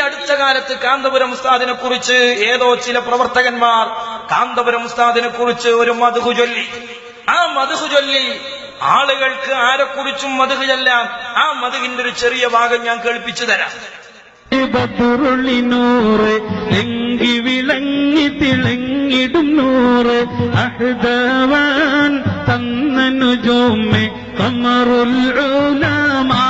അടുത്ത കാലത്ത് കാന്തപുരം ഉസ്താദിനെ കുറിച്ച് ഏതോ ചില പ്രവർത്തകന്മാർ കാന്തപുരം ഉസ്താദിനെ കുറിച്ച് ഒരു മധുഹു ചൊല്ലി. ആ മധുഹു ചൊല്ലി ആളുകൾക്ക് ആരെക്കുറിച്ചും മധുഹു ചെല്ലാം ആ മധുവിന്റെ ഒരു ചെറിയ ഭാഗം ഞാൻ കേൾപ്പിച്ചു തരാം. ബത്തുരുളി നൂറ് എങ്കി വിളങ്ങി തിളങ്ങിടും നൂറ്. അഹ്ദവാൻ തന്നനു ജോമെ കമറുൽ ഉലമാ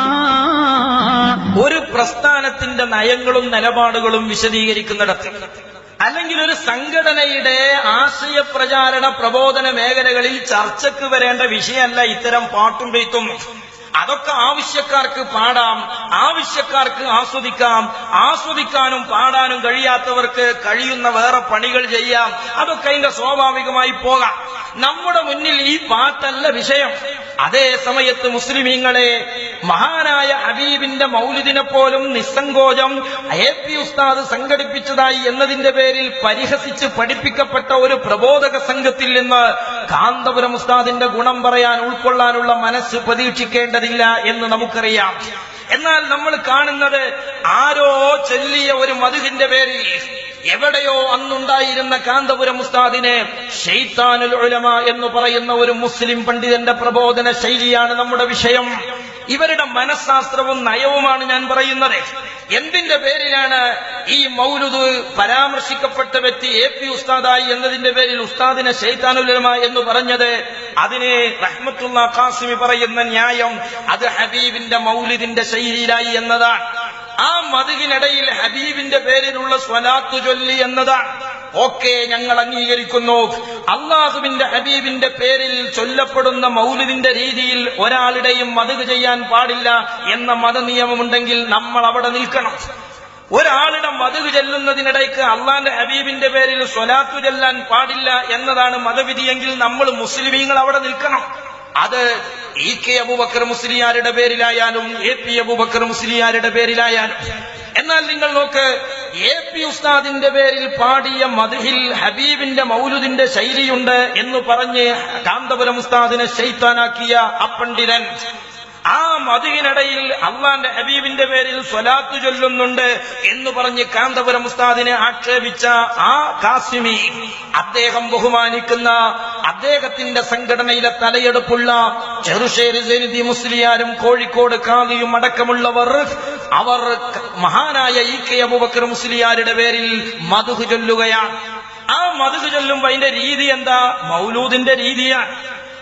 പ്രസ്ഥാനത്തിന്റെ നയങ്ങളും നിലപാടുകളും വിശദീകരിക്കുന്നിടത്ത് അല്ലെങ്കിൽ ഒരു സംഘടനയുടെ ആശയ പ്രചാരണ പ്രബോധന മേഖലകളിൽ ചർച്ചയ്ക്ക് വരേണ്ട വിഷയമല്ല ഇത്തരം പാട്ടും പെയ്ത്തും അതൊക്കെ ആവശ്യക്കാർക്ക് പാടാം ആവശ്യക്കാർക്ക് ആസ്വദിക്കാം ആസ്വദിക്കാനും പാടാനും കഴിയാത്തവർക്ക് കഴിയുന്ന വേറെ പണികൾ ചെയ്യാം. അതൊക്കെ അതിന്റെ സ്വാഭാവികമായി പോകാം. നമ്മുടെ മുന്നിൽ ഈ പാട്ടല്ല വിഷയം. അതേ സമയത്ത് മുസ്ലിമീങ്ങളെ മഹാനായ ഹബീബിന്റെ മൗലിദിനെ പോലും നിസ്സങ്കോചം എ പി ഉസ്താദ് സംഘടിപ്പിച്ചതായി എന്നതിന്റെ പേരിൽ പരിഹസിച്ച് പഠിപ്പിക്കപ്പെട്ട ഒരു പ്രബോധക സംഘത്തിൽ നിന്ന് കാന്തപുരം ഉസ്താദിന്റെ ഗുണം പറയാൻ ഉൾക്കൊള്ളാനുള്ള മനസ്സ് പ്രതീക്ഷിക്കേണ്ടതില്ല എന്ന് നമുക്കറിയാം. എന്നാൽ നമ്മൾ കാണുന്നത് ആരോ ചൊല്ലിയ ഒരു മധുവിന്റെ പേരിൽ എവിടെയോ അന്നുണ്ടായിരുന്ന കാന്തപുരം ഉസ്താദിനെ ഷെയ്ത്താനുൽ ഉലമ എന്ന് പറയുന്ന ഒരു മുസ്ലിം പണ്ഡിതന്റെ പ്രബോധന ശൈലിയാണ് നമ്മുടെ വിഷയം. ഇവരുടെ മനഃശാസ്ത്രവും നയവുമാണ് ഞാൻ പറയുന്നത്. എന്തിന്റെ പേരിലാണ് ഈ മൗലുദ് പരാമർശിക്കപ്പെട്ട വ്യക്തി എ പി ഉസ്താദായി എന്നതിന്റെ പേരിൽ ഉസ്താദിനെ ശൈത്താനുലമ എന്ന് പറഞ്ഞത്? അതിനെ റഹ്മത്തുള്ള ഖാസിമി പറയുന്ന ന്യായം അത് ഹബീബിന്റെ മൗലിദിന്റെ ശൈലിയിലായി എന്നതാണ്. ആ മതികിനിടയിൽ ഹബീബിന്റെ പേരിലുള്ള സ്വലാത്തു ചൊല്ലി എന്നതാണ്. ഓക്കെ ഞങ്ങൾ അംഗീകരിക്കുന്നു. അള്ളാഹുവിന്റെ ഹബീബിന്റെ പേരിൽ ചൊല്ലപ്പെടുന്ന മൗലിദിന്റെ രീതിയിൽ ഒരാളുടെയും മതക് ചെയ്യാൻ പാടില്ല എന്ന മതനിയമമുണ്ടെങ്കിൽ നമ്മൾ അവിടെ നിൽക്കണം. ഒരാളുടെ മതക് ചെല്ലുന്നതിനിടയ്ക്ക് അള്ളാന്റെ ഹബീബിന്റെ പേരിൽ സ്വലാത്തു ചെല്ലാൻ പാടില്ല എന്നതാണ് മതവിധിയെങ്കിൽ നമ്മൾ മുസ്ലിമീങ്ങൾ അവിടെ നിൽക്കണം. അത് ഇ കെ അബൂബക്കർ മുസ്ലിയാരുടെ പേരിലായാലും എ പി അബൂബക്കർ മുസ്ലിയാരുടെ പേരിലായാലും. എന്നാൽ നിങ്ങൾ നോക്ക് എ പി ഉസ്താദിന്റെ പേരിൽ പാടിയ മധുഹിൽ ഹബീബിന്റെ മൗലുദിന്റെ ശൈലിയുണ്ട് എന്ന് പറഞ്ഞ് കാന്തപുരം ഉസ്താദിനെ ശൈത്താനാക്കിയ അപ്പണ്ഡിതൻ ആ മധുവിനിടയിൽ അള്ളാന്റെ ഹബീബിന്റെ പേരിൽ സ്വലാത്ത് ചൊല്ലുന്നുണ്ട് എന്ന് പറഞ്ഞ് കാന്തപുരം ഉസ്താദിനെ ആക്ഷേപിച്ച ആ കാസിമി അദ്ദേഹം ബഹുമാനിക്കുന്ന അദ്ദേഹത്തിന്റെ സംഘടനയിലെ തലയെടുപ്പുള്ള ചെറുശ്ശേരി ജനിതി മുസ്ലിയാരും കോഴിക്കോട് കാതിയും അടക്കമുള്ളവർ അവർ മഹാനായ ഇ കെ അബുബക്കർ മുസ്ലിയാരുടെ പേരിൽ മധുഹ് ചൊല്ലുകയാണ്. ആ മധുഹ് ചൊല്ലുമ്പോ അതിന്റെ രീതി എന്താ? മൗലൂദിന്റെ രീതിയാണ്.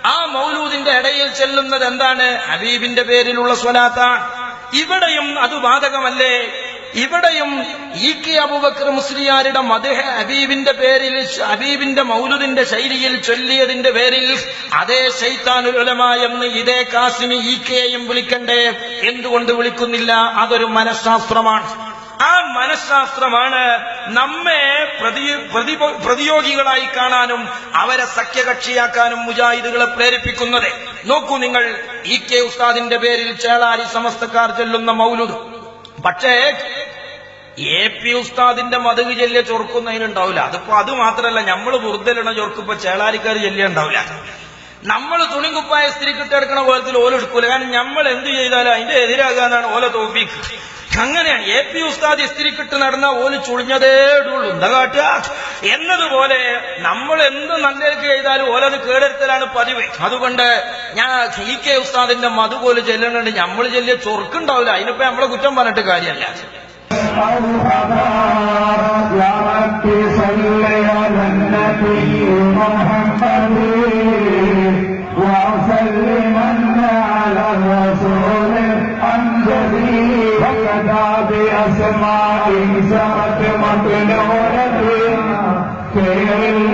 ആ മൗലൂദിന്റെ ഇടയിൽ ചെല്ലുന്നത് എന്താണ്? ഹബീബിന്റെ പേരിലുള്ള സ്വലാത്താണ്. ഇവിടെയും അത് ബാധകമല്ലേ? ഇവിടെയും ഇ കെ അബുബക്കർ മുസ്ലിയാരുടെ മധുഹ ഹബീബിന്റെ പേരിൽ ഹബീബിന്റെ മൗലുദിന്റെ ശൈലിയിൽ ചൊല്ലിയതിന്റെ പേരിൽ അതേ ശൈത്താനുൽ ഉലമ എന്ന് ഇതേ കാസിന് ഇ കെയും വിളിക്കണ്ടേ? എന്തുകൊണ്ട് വിളിക്കുന്നില്ല? അതൊരു മനഃശാസ്ത്രമാണ്. ആ മനഃശാസ്ത്രമാണ് നമ്മെ പ്രതി- പ്രതിയോഗികളായി കാണാനും അവരെ സഖ്യകക്ഷിയാക്കാനും മുജാഹിദുകളെ പ്രേരിപ്പിക്കുന്നത്. നോക്കൂ നിങ്ങൾ ഇ കെ ഉസ്താദിന്റെ പേരിൽ ചേളാരി സമസ്തക്കാർ ചൊല്ലുന്ന മൗലുദ്. പക്ഷേ എ പി ഉസ്താദിന്റെ മതക് ചെല്ലിയ ചൊറുക്കുന്നതിനുണ്ടാവില്ല അതിപ്പോ അത് മാത്രമല്ല നമ്മൾ ബുർദലിടണ ചൊറുക്കിപ്പോ ചേളാരിക്കാർ ചെല്ലിയ ഉണ്ടാവില്ല. നമ്മൾ തുണിക്കുപ്പായ സ്ത്രീക്കിട്ടെടുക്കണ പോലത്തിൽ ഓല എടുക്കൂല. കാരണം നമ്മൾ എന്ത് ചെയ്താലും അതിന്റെ എതിരാകാന്നാണ് ഓല തോപ്പിക്ക് അങ്ങനെയാണ്. എ പി ഉസ്താദ് ഇസ്തിരിക്കിട്ട് നടന്ന ഓൽ ചുളിഞ്ഞതേ ഇടുള്ളൂ. എന്താ കാട്ടുക? എന്നതുപോലെ നമ്മൾ എന്ത് നല്ലതൊക്കെ ചെയ്താലും ഓലത് കേടെടുത്തലാണ് പതിവ്. അതുകൊണ്ട് ഞാൻ ഇ കെ ഉസ്താദിന്റെ മധു പോലെ ചെല്ലുന്നുണ്ട് നമ്മൾ ചെല്ലിയ ചൊറുക്കുണ്ടാവില്ല. അതിനിപ്പോ നമ്മളെ കുറ്റം പറഞ്ഞിട്ട് കാര്യമല്ല أو أبار يا رب صل على النبي محمد وسلمنا على الرسول أمجدي وكذا بأسماء سبت مطلولتي خير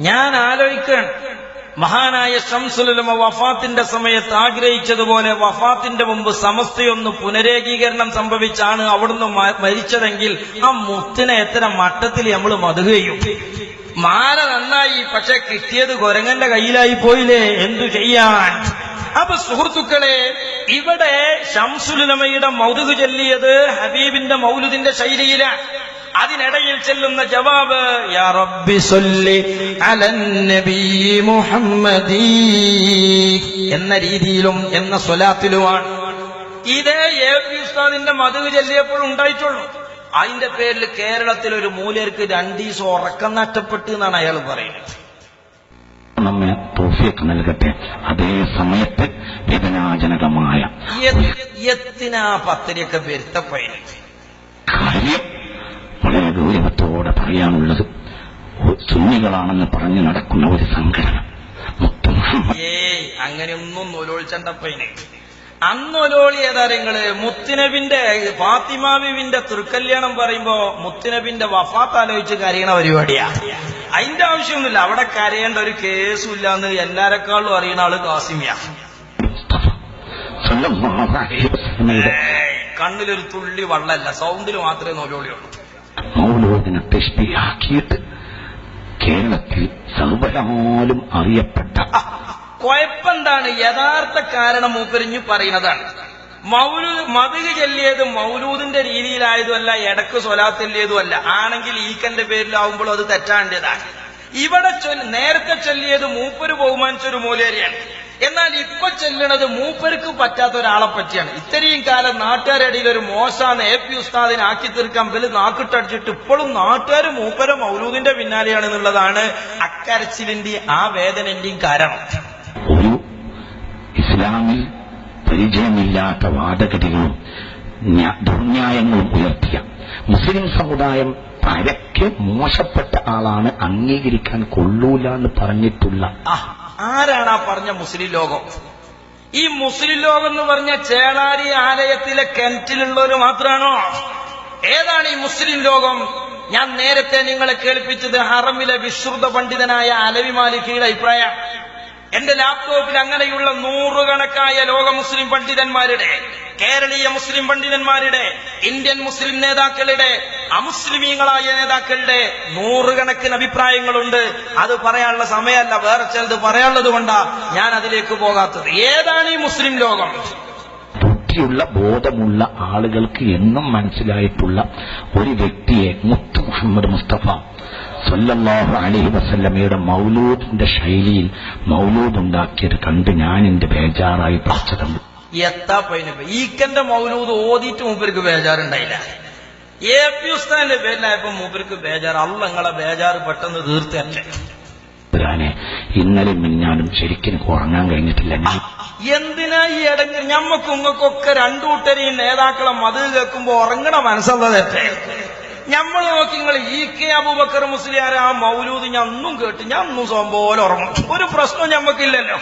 ഞാൻ ആലോചിക്കുകയാണ്. മഹാനായ ഷംസുലമ വഫാത്തിന്റെ സമയത്ത് ആഗ്രഹിച്ചതുപോലെ വഫാത്തിന്റെ മുമ്പ് സമസ്തയൊന്ന് പുനരേകീകരണം സംഭവിച്ചാണ് അവിടുന്ന് മരിച്ചതെങ്കിൽ ആ മുത്തിനെ എത്ര മട്ടത്തിൽ നമ്മൾ മതുകയും മാല നന്നായി പക്ഷെ കിട്ടിയത് കൊരങ്ങന്റെ കയ്യിലായി പോയില്ലേ? എന്തു ചെയ്യാൻ? അപ്പൊ സുഹൃത്തുക്കളെ ഇവിടെ ഷംസുലുലമയുടെ മൗതുക് ചൊല്ലിയത് ഹബീബിന്റെ മൗലുദിന്റെ ശൈലിയിലാണ്. അതിനിടയിൽ ചെല്ലുന്ന ജവാബ് യാ റബ്ബി എന്ന രീതിയിലും എന്ന സ്വലാത്തിലുമാണ്. ഇതേ എ പി ഉസ്താദിന്റെ മധു ചെല്ലിയപ്പോൾ ഉണ്ടായിട്ടുള്ളൂ. അതിന്റെ പേരിൽ കേരളത്തിൽ ഒരു മൂലർക്ക് രണ്ടീസം ഉറക്കം നഷ്ടപ്പെട്ടു എന്നാണ് അയാൾ പറയുന്നത്. നമ്മെ തോഫിയൊക്കെ നൽകട്ടെ. അതേ സമയത്ത് വേദനാജനകമായ കാര്യം വളരെ ഗൗരവത്തോടെ പറയാനുള്ളത് സുന്നികളാണെന്ന് പറഞ്ഞു നടക്കുന്ന ഒരു സംഘടന. അങ്ങനെയൊന്നും ഒലോളിച്ചണ്ടപ്പയന് അന്നൊലോളി ഏതാരങ്ങൾ മുത്തുനബിന്റെ ഫാത്തിമാവിന്റെ തൃക്കല്യാണം പറയുമ്പോ മുത്തുനബിന്റെ വഫാത്ത് ആലോചിച്ച് കരയണ പരിപാടിയാ. അതിന്റെ ആവശ്യമൊന്നുമില്ല. അവിടെ കരയേണ്ട ഒരു കേസും ഇല്ലാന്ന് എല്ലാരെക്കാളും അറിയണ ആൾ കാസിമിയ. കണ്ണിലൊരു തുള്ളി വള്ളല്ല. സൗണ്ടിൽ മാത്രമേ നോലോളിയുള്ളൂ മൗലോദിനെ കേരളത്തിൽ സർവരാലും അറിയപ്പെട്ട കുഴപ്പെന്താണ് യഥാർത്ഥ കാരണം മൂപ്പരിഞ്ഞു പറയുന്നതാണ്. മൗലൂ മതിക് ചെല്ലിയത് മൗലൂദിന്റെ രീതിയിലായതുമല്ല ഇടയ്ക്ക് സ്വലാത്തല്ലിയതുമല്ല ആണെങ്കിൽ ഈക്കന്റെ പേരിലാവുമ്പോൾ അത് തെറ്റാണ്ടതാണ്. ഇവിടെ നേരത്തെ ചൊല്ലിയത് മൂപ്പര് ബഹുമാനിച്ചൊരു മൂലേരിയാണ് എന്നാൽ ഇപ്പൊ ചെല്ലണത് മൂപ്പർക്ക് പറ്റാത്ത ഒരാളെ പറ്റിയാണ്. ഇത്രയും കാലം നാട്ടുകാരുടെ ഒരു മോശാന്ന് എ പി ഉസ്താദിനെ ആക്കി തീർക്കാൻ വലിയ നാക്കിട്ടടിച്ചിട്ട് ഇപ്പോഴും നാട്ടുകാർ മൂപ്പര മൗലൂദിന്റെ പിന്നാലെയാണ് എന്നുള്ളതാണ് അക്കരച്ചിലിന്റെയും ആ വേദനന്റെയും കാരണം ഒരു ഇസ്ലാമിൽ പരിചയമില്ലാത്ത വാദഗതികളും ന്യാ- ദുർന്യായങ്ങളും ഉയർത്തിയ. മുസ്ലിം സമുദായം പരക്കെ മോശപ്പെട്ട ആളാണ് അംഗീകരിക്കാൻ കൊള്ളൂല എന്ന് പറഞ്ഞിട്ടുള്ള ആരാണ് ആ പറഞ്ഞ മുസ്ലിം ലോകം? ഈ മുസ്ലിം ലോകം എന്ന് പറഞ്ഞ ചേളാരി ആലയത്തിലെ കെന്റിലുള്ളവർ മാത്രമാണോ ഏതാണ് ഈ മുസ്ലിം ലോകം? ഞാൻ നേരത്തെ നിങ്ങളെ കേൾപ്പിച്ചത് ഹറമിലെ വിശ്രുത പണ്ഡിതനായ അലവി മാലിക്കിയുടെ അഭിപ്രായം. എന്റെ ലാപ്ടോപ്പിൽ അങ്ങനെയുള്ള നൂറുകണക്കായ ലോക മുസ്ലിം പണ്ഡിതന്മാരുടെ കേരളീയ മുസ്ലിം പണ്ഡിതന്മാരുടെ ഇന്ത്യൻ മുസ്ലിം നേതാക്കളുടെ അമുസ്ലിമീങ്ങളായ നേതാക്കളുടെ നൂറുകണക്കിന് അഭിപ്രായങ്ങളുണ്ട്. അത് പറയാനുള്ള സമയമല്ല. വേറെ ചിലത് പറയാനുള്ളത് കൊണ്ടാ ഞാൻ അതിലേക്ക് പോകാത്തത്. ഏതാണ് ഈ മുസ്ലിം ലോകം? ബുദ്ധിയുള്ള ബോധമുള്ള ആളുകൾക്ക് എന്നും മനസ്സിലായിട്ടുള്ള ഒരു വ്യക്തിയെ മുത്തു മുഹമ്മദ് മുസ്തഫ. സല്ലല്ലാഹു അലൈഹി വസല്ലമയുടെ മൗലൂദിന്റെ ശൈലിയിൽ മൗലൂദ് ഉണ്ടാക്കിയത് കണ്ട് ഞാൻ എന്റെ ബേജാറായി പറിച്ചതുണ്ട് എത്താ പൈന ഈക്കന്റെ മൗലൂദ് ഓതിയിട്ട് മൂപ്പർക്ക് ബേജാറുണ്ടായില്ല. എ പി ഉസ്താന്റെ പേരിലായപ്പോ മൂപ്പർക്ക് ബേജാർ അല്ല നിങ്ങളെ ബേജാറ് പെട്ടെന്ന് തീർത്തല്ലേ. ഇന്നലെ മിന്നാലും ശരിക്കും ഉറങ്ങാൻ കഴിഞ്ഞിട്ടില്ല. എന്തിനാ ഈ ഇടങ്ങൾ ഞമ്മക്കും ഉങ്ങൾക്കൊക്കെ രണ്ടു കൂട്ടരെയും നേതാക്കളെ മത് കേൾക്കുമ്പോ ഉറങ്ങണ മനസ്സുള്ളതല്ലേ ഞമ്മൾ നോക്കി നിങ്ങൾ ഇ കെ അബൂബക്കർ മുസ്ലിയാർ ആ മൗലൂദ് ഞാൻ ഒന്നും കേട്ട് ഞാൻ സ്വയം പോലെ ഉറങ്ങും. ഒരു പ്രശ്നവും ഞമ്മക്കില്ലല്ലോ.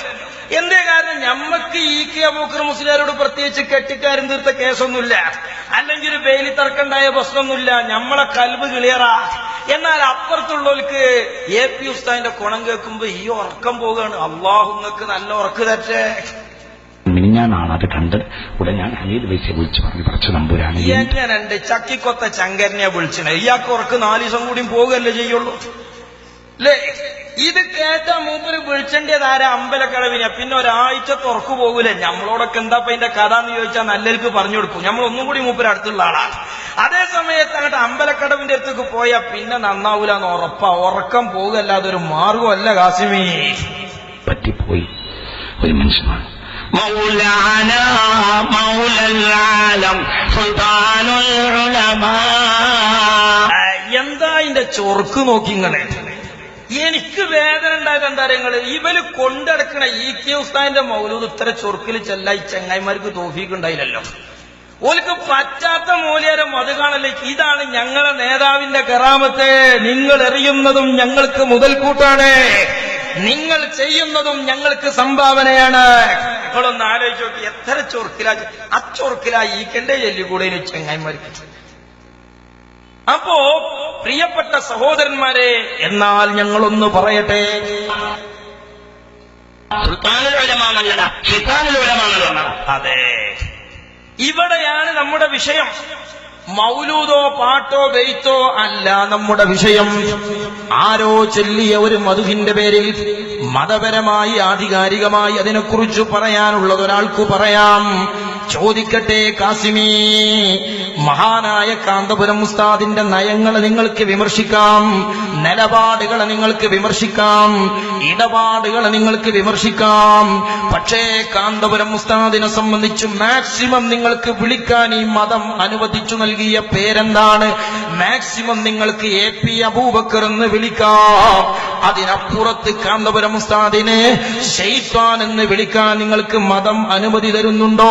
എന്തേ കാരണം? ഞമ്മക്ക് ഇ കെ അബൂബക്കർ മുസ്ലിയാരോട് പ്രത്യേകിച്ച് കെട്ടിക്കാരും തീർത്ത കേസൊന്നുമില്ല. അല്ലെങ്കിൽ ഒരു ബെയിലി തർക്കണ്ടായ പ്രശ്നമൊന്നുമില്ല. ഞമ്മളെ കൽവ് ക്ലിയറാ എന്നാൽ അപ്പുറത്തുള്ളവർക്ക് എ പി ഉസ്താദിന്റെ കുണം കേൾക്കുമ്പോ ഈ ഉറക്കം പോവുകയാണ്. അള്ളാഹു നിങ്ങൾക്ക് നല്ല ഉറക്ക് തരട്ടെ. മിനിഞ്ഞാന്നാണ് അത് കണ്ടത്. ഞാൻ ഹമീദ് വെച്ച് വിളിച്ചു പറഞ്ഞു പറച്ചു നമ്പൂരാണ് എങ്ങനെയുണ്ട് ചക്കിക്കൊത്ത ചങ്കരനെ വിളിച്ചണ. ഇയാൾക്ക് ഉറക്ക് നാല് ദിവസം കൂടിയും പോകുകയല്ലേ ചെയ്യുള്ളൂ. അല്ലേ ഇത് കേട്ട മൂപ്പര് വിളിച്ചേണ്ടത് ആരാ? അമ്പലക്കടവിനെ. പിന്നെ ഒരാഴ്ച തുറക്കു പോകൂലെ? നമ്മളോടൊക്കെ എന്താ ഇതിന്റെ കഥ എന്ന് ചോദിച്ചാൽ നല്ലവർക്ക് പറഞ്ഞു കൊടുക്കും. നമ്മൾ ഒന്നും കൂടി മൂപ്പര് അടുത്തുള്ള ആളാണ്. അതേ സമയത്ത് അങ്ങോട്ട് അമ്പലക്കടവിന്റെ അടുത്തേക്ക് പോയാൽ പിന്നെ നന്നാവൂല എന്ന് ഉറപ്പാ. ഉറക്കം പോകുകയല്ലാതെ ഒരു മാർഗമല്ല കാസിമി. പറ്റിപ്പോയി. ഒരു മനുഷ്യനാണ്. ഉലമാ. എന്താ ഇന്റെ ചൊർക്ക് നോക്കി ഇങ്ങനെ എനിക്ക് വേദന ഉണ്ടായത് താരങ്ങൾ ഇവർ കൊണ്ടെടുക്കണ ഇ കെ ഉസ്താദിന്റെ മൗലൂദ് ഇത്ര ചൊറുക്കിൽ ചെല്ല ഈ ചെങ്ങായിമാർക്ക് തോഫീക്കുണ്ടായില്ലല്ലോ ഓൽക്ക് പറ്റാത്ത മൂലയരെ മത് കാണല്ലേ ഇതാണ് ഞങ്ങളെ നേതാവിന്റെ കറാമത്തെ. നിങ്ങൾ എറിയുന്നതും ഞങ്ങൾക്ക് മുതൽക്കൂട്ടാണ്. നിങ്ങൾ ചെയ്യുന്നതും ഞങ്ങൾക്ക് സംഭാവനയാണ്. നിങ്ങളൊന്ന് ആലോചിച്ച് നോക്കി എത്ര ചൊറുക്കിലാ അച്ചൊറുക്കിലാ ഈ കണ്ടേ ചെല്ലുകൂടെ ചെങ്ങായിമാർക്ക് അപ്പോ പ്രിയപ്പെട്ട സഹോദരന്മാരെ എന്നാൽ ഞങ്ങളൊന്ന് പറയട്ടെ. അതെ. ഇവിടെയാണ് നമ്മുടെ വിഷയം. മൗലൂദോ പാട്ടോ ബെയ്ത്തോ അല്ല നമ്മുടെ വിഷയം. ആരോ ചൊല്ലിയ ഒരു മധുവിന്റെ പേരിൽ മതപരമായി ആധികാരികമായി അതിനെക്കുറിച്ച് പറയാനുള്ളത് ഒരാൾക്ക് പറയാം. ചോദിക്കട്ടെ കാസിമി. മഹാനായ കാന്തപുരം ഉസ്താദിന്റെ നയങ്ങളെ നിങ്ങൾക്ക് വിമർശിക്കാം. നിലപാടുകളെ നിങ്ങൾക്ക് വിമർശിക്കാം. ഇടപാടുകളെ നിങ്ങൾക്ക് വിമർശിക്കാം. പക്ഷേ കാന്തപുരം ഉസ്താദിനെ സംബന്ധിച്ച് മാക്സിമം നിങ്ങൾക്ക് വിളിക്കാൻ ഈ മതം അനുവദിച്ചു നൽകിയ പേരെന്താണ്? മാക്സിമം നിങ്ങൾക്ക് എ പി അബൂബക്കർ എന്ന് വിളിക്കാം. അതിനപ്പുറത്ത് കാന്തപുരം ഉസ്താദിനെ ഷെയ്ത്താൻ എന്ന് വിളിക്കാൻ നിങ്ങൾക്ക് മതം അനുമതി തരുന്നുണ്ടോ?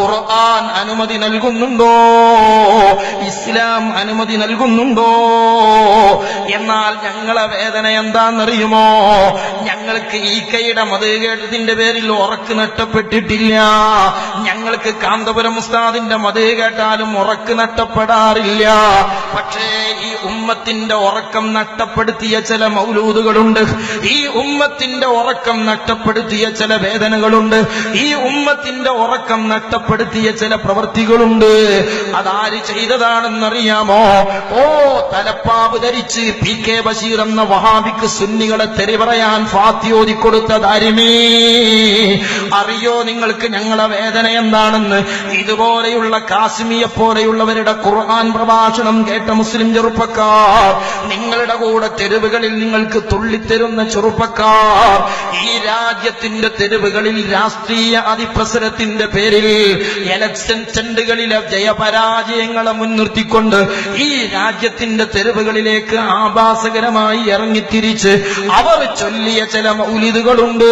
ഖുർആൻ അനുമതി നൽകുന്നുണ്ടോ? ഇസ്ലാം അനുമതി നൽകുന്നുണ്ടോ? എന്നാൽ ഞങ്ങളെ വേദന എന്താണെന്നറിയുമോ? ഞങ്ങൾക്ക് ഈ കൈയുടെ മതകേട്ടത്തിന്റെ പേരിൽ ഉറക്ക് നഷ്ടപ്പെട്ടിട്ടില്ല. ഞങ്ങൾക്ക് കാന്തപുരം ഉസ്താദിന്റെ മത കേട്ടാലും ഉറക്ക് നഷ്ടപ്പെടാറില്ല. പക്ഷേ ഈ ഉമ്മത്തിന്റെ ഉറക്കം നഷ്ടപ്പെടുത്തിയ ചില മൗലൂദുകളുണ്ട്. ഈ ഉമ്മത്തിന്റെ ഉറക്കം നഷ്ടപ്പെടുത്തിയ ചില വേദനകളുണ്ട്. ഈ ഉമ്മത്തിന്റെ ഉറക്കം നഷ്ടപ്പെടുത്തിയ ചില പ്രവൃത്തികളുണ്ട്. അതാര് ചെയ്തതാണെന്നറിയാമോ? ഓ തലപ്പാവ് ധരിച്ച് പി കെ ബഷീർ എന്ന വഹാബിക്ക് സുന്നികളെ തെറി പറയാൻ ഫാത്തിയോദി കൊടുത്ത ദാരിമീ. അറിയോ നിങ്ങൾക്ക് ഞങ്ങളെ വേദന എന്താണെന്ന്? ഇതുപോലെയുള്ള കാശ്മിയെ പോലെയുള്ളവരുടെ ഖുർആൻ പ്രഭാഷണം കേട്ട മുസ്ലിം ചെറുപ്പക്കാർ നിങ്ങളുടെ കൂടെ തെരുവുകളിൽ നിങ്ങൾക്ക് തുള്ളിത്തരുന്ന ചെറുപ്പക്കാർ. ഈ രാജ്യത്തിന്റെ തെരുവുകളിൽ രാഷ്ട്രീയ അതിപ്രസരത്തിന്റെ പേരിൽ എലക്ഷൻ ചെണ്ടുകളിലെ ജയപരാജയങ്ങളെ മുൻനിർത്തിക്കൊണ്ട് ഈ രാജ്യത്തിന്റെ തെരുവുകളിലേക്ക് ആഭാസകരമായി ഇറങ്ങിത്തിരിച്ച് അവർ ചൊല്ലിയ ചില മൗലിതുകളുണ്ട്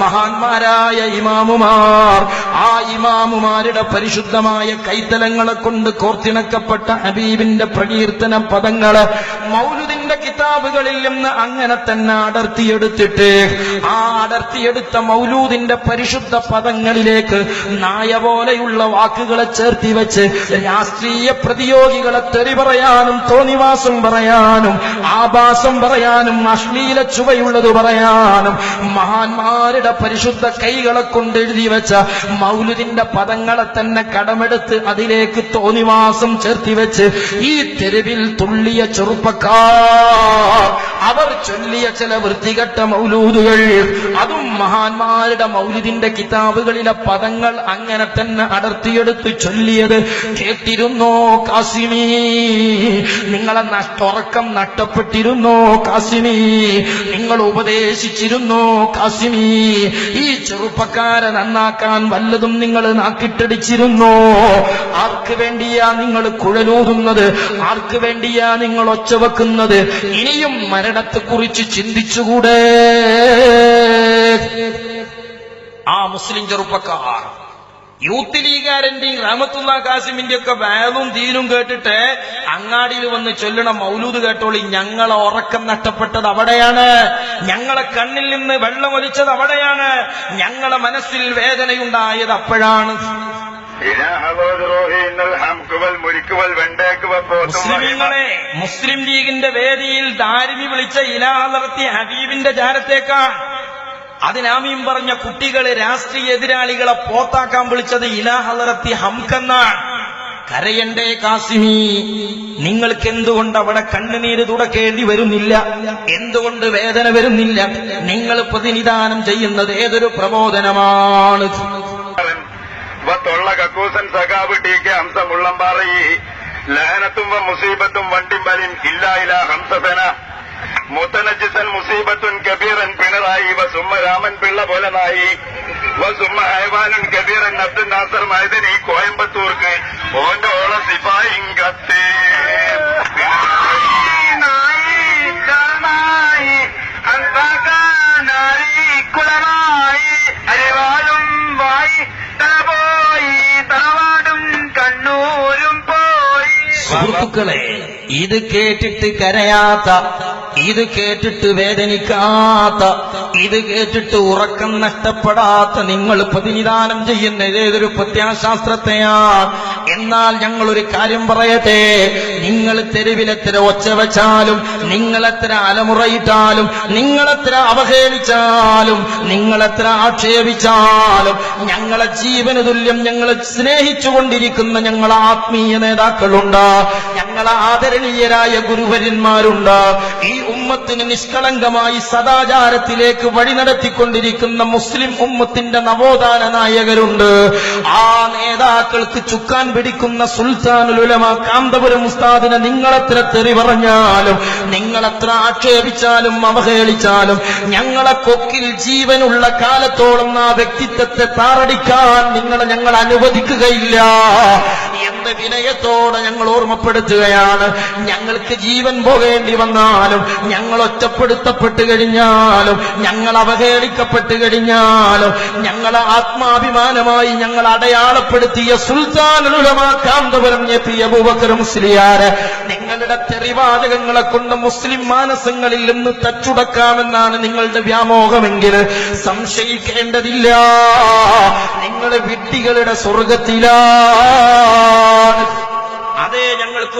മഹാന്മാരായ ഇമാമുമാർ. ആ ഇമാമുമാരുടെ പരിശുദ്ധമായ കൈത്തലങ്ങളെ കൊണ്ട് കോർത്തിണക്കപ്പെട്ട ഹബീബിന്റെ പ്രകീർത്തന പദങ്ങൾ മൗലുദിന്റെ കിതാബുകളിൽ നിന്ന് അങ്ങനെ തന്നെ അടർത്തിയെടുത്തിട്ട് ആ അടർത്തിയെടുത്ത മൗലൂദിന്റെ പരിശുദ്ധ പദങ്ങളിലേക്ക് നായ പോലെയുള്ള വാക്കുകളെ ചേർത്തി വെച്ച് രാഷ്ട്രീയ പ്രതിയോഗികളെ തെറി പറയാനും തോന്നിവാസം പറയാനും ആഭാസം പറയാനും അശ്ലീല ചുവയുള്ളത് പറയാനും മഹാന്മാരുടെ പരിശുദ്ധ കൈകളെ കൊണ്ട് എഴുതി വെച്ച മൗലുദിന്റെ പദങ്ങളെ തന്നെ കടമെടുത്ത് അതിലേക്ക് തോന്നിവാസം ചേർത്തി വെച്ച് ഈ തെരുവിൽ തുള്ളിയ ചെറുപ്പക്കാർ അവർ ചൊല്ലിയ ചില വൃത്തികെട്ട മൗലൂദുകൾ അതും മഹാന്മാരുടെ മൗലിദിന്റെ കിതാബുകളിലെ പദങ്ങൾ അങ്ങനെ തന്നെ അടർത്തിയെടുത്ത് ചൊല്ലിയത് കേട്ടിരുന്നോ കാസിമി? നിങ്ങളെ നഷ്ട ഉറക്കം നഷ്ടപ്പെട്ടിരുന്നോ കാസിമി? നിങ്ങൾ ഉപദേശിച്ചിരുന്നോ കാസിമി? ഈ ചെറുപ്പക്കാരെ നന്നാക്കാൻ വല്ലതും നിങ്ങൾ നാക്കിട്ടടിച്ചിരുന്നോ? ആർക്ക് വേണ്ടിയാ നിങ്ങൾ കുഴലൂതുന്നത്? ആർക്ക് വേണ്ടിയാ നിങ്ങൾ ഒച്ച വെക്കുന്നത്? ഇനിയും മരണത്തെക്കുറിച്ച് ചിന്തിച്ചുകൂടെ? മുസ്ലിം ചെറുപ്പക്കാർ. യൂത്ത് ലീഗാരന്റെയും റഹമത്തുള്ള കാസിമിന്റെ ഒക്കെ വേദവും ദീനും കേട്ടിട്ട് അങ്ങാടിയിൽ വന്ന് ചൊല്ലണം മൗലൂദ് കേട്ടോളി ഞങ്ങളെ ഉറക്കം നഷ്ടപ്പെട്ടത് അവിടെയാണ്. ഞങ്ങളെ കണ്ണിൽ നിന്ന് വെള്ളമൊലിച്ചത് അവിടെയാണ്. ഞങ്ങളെ മനസ്സിൽ വേദനയുണ്ടായത് അപ്പോഴാണ്. മുസ്ലിങ്ങളെ മുസ്ലിം ലീഗിന്റെ വേദിയിൽ ദാരിമി വിളിച്ച നടത്തിയ ഹബീബിന്റെ ജാരത്തേക്കാൾ അതിനാമീം പറഞ്ഞ കുട്ടികളെ രാഷ്ട്രീയ എതിരാളികളെ പോത്താക്കാൻ വിളിച്ചത് ഇലാഹലറത്തി ഹംകെന്നാണ് കരയണ്ടേ കാസിമി നിങ്ങൾക്ക് എന്തുകൊണ്ട് അവിടെ കണ്ണുനീര് തുടക്കേണ്ടി വരുന്നില്ല? എന്തുകൊണ്ട് വേദന വരുന്നില്ല? നിങ്ങൾ പ്രതിനിധാനം ചെയ്യുന്നത് ഏതൊരു പ്രബോധനമാണ്? കക്കൂസൻ ലഹനത്തും മുസീബത്തും വണ്ടിമ്പലിൻ ഇല്ല ഇല ഹംസസന മുത്തനജിസൻ കബീറൻ സുമ്മ രാമൻ പിള്ള പോലനായി നായി. സുമ്മ ഹൈവാനുൻ കബീറൻ അബ്ദുൽ നാസർ മൈദനി കോയമ്പത്തൂർക്ക് ഓന്റെ ഓള സിപായി കത്തി. കുളമായി അരിവാളും വായി തല പോയി തറവാടും കണ്ണൂരും പോയി. സുഹൃത്തുക്കളെ ഇത് കേട്ടിട്ട് കരയാത്ത ഇത് കേട്ടിട്ട് വേദനിക്കാത്ത ഇത് കേട്ടിട്ട് ഉറക്കം നഷ്ടപ്പെടാത്ത നിങ്ങൾ പ്രതിനിധാനം ചെയ്യുന്ന ഏതൊരു പ്രത്യാശാസ്ത്രത്തെയാ എന്നാൽ ഞങ്ങൾ ഒരു കാര്യം പറയട്ടെ. നിങ്ങൾ തെരുവിലെത്ര ഒച്ച വെച്ചാലും നിങ്ങളെത്ര അലമുറയിട്ടാലും നിങ്ങളെത്ര അവഹേളിച്ചാലും നിങ്ങളെത്ര ആക്ഷേപിച്ചാലും ഞങ്ങളെ ജീവന് തുല്യം ഞങ്ങളെ സ്നേഹിച്ചുകൊണ്ടിരിക്കുന്ന ഞങ്ങളെ ആത്മീയ നേതാക്കളുണ്ട് ഞങ്ങളെ ആദരണീയരായ ഗുരുവര്യന്മാരുണ്ട്. ഈ ഉമ്മത്തിന് നിഷ്കളങ്കമായി സദാചാരത്തിലേക്ക് വഴി നടത്തിക്കൊണ്ടിരിക്കുന്ന മുസ്ലിം ഉമ്മത്തിന്റെ നവോത്ഥാന നായകരുണ്ട്. ആ നേതാക്കൾക്ക് ചുക്കാൻ പിടിക്കുന്ന സുൽത്താനുൽ ഉലമ കാന്തപുരം ഉസ്താദിനെ നിങ്ങളെത്ര തെറി പറഞ്ഞാലും നിങ്ങളെത്ര ആക്ഷേപിച്ചാലും അവഹേളിച്ചാലും ഞങ്ങളെ കൊക്കിൽ ജീവനുള്ള കാലത്തോളം ആ വ്യക്തിത്വത്തെ താറടിക്കാൻ നിങ്ങളെ ഞങ്ങൾ അനുവദിക്കുകയില്ല. എന്ന വിനയത്തോടെ ഞങ്ങൾ ഓർമ്മപ്പെടുത്തുകയാണ്. ഞങ്ങൾക്ക് ജീവൻ പോകേണ്ടി വന്നാലും ഞങ്ങൾ ഒറ്റപ്പെടുത്തപ്പെട്ട് കഴിഞ്ഞാലും ഞങ്ങൾ അവഹേളിക്കപ്പെട്ട് കഴിഞ്ഞാലും ഞങ്ങളെ ആത്മാഭിമാനമായി ഞങ്ങൾ അടയാളപ്പെടുത്തിയ സുൽത്താനുലമാക്കാന്തപുരം ഞെത്തിയ അബൂബക്കർ മുസ്ലിയാര് നിങ്ങളുടെ തെറിവാചകങ്ങളെ കൊണ്ട് മുസ്ലിം മാനസങ്ങളിൽ നിന്ന് തച്ചുടക്കാമെന്നാണ് നിങ്ങളുടെ വ്യാമോഹമെങ്കിൽ സംശയിക്കേണ്ടതില്ല. നിങ്ങളുടെ വിട്ടികളുടെ സ്വർഗത്തിലാണ്. അതേ ഞങ്ങൾക്ക്